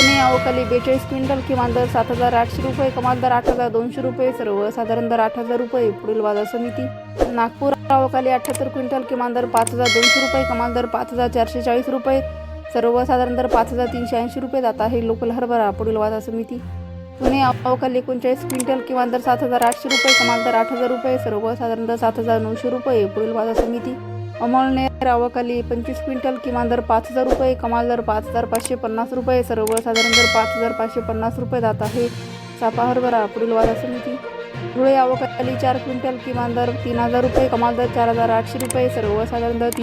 पुणे अवकाली बेचाळीस क्विंटल किमान दर सात हजार आठशे रुपये कमाल दर आठ हजार दोनशे रुपये सर्वसाधारण दर आठ हजार रुपये पुढील बाजार समिती. नागपूर अवकाली अठ्ठ्याहत्तर क्विंटल किमान दर पाच हजार दोनशे रुपये कमाल दर पाच हजार चारशे चाळीस रुपये सर्वसाधारण दर पाच हजार तीनशे ऐंशी रुपये. जात आहे लोकल हरभरा पुढील बाजार समिती. पुणे अवकाली एकोणचाळीस क्विंटल किमान दर सात हजार आठशे रुपये कमाल दर आठ हजार रुपये सर्वसाधारण दर सात हजार नऊशे रुपये पुढील बाजार समिती. अमोलने रावाखाली पंचवीस क्विंटल किमान दर पाच हजार रुपये कमाल दर पाच हजार पाचशे पन्नास रुपये सर्वसाधारण दर पाच हजार पाचशे पन्नास रुपये जात आहे. सापा हरभरा पुढील वादा समिती. धुळे आवकाली चार क्विंटल किमान दर तीन हजार रुपये कमाल दर चार हजार आठशे रुपये सर्वसाधारण दर तीन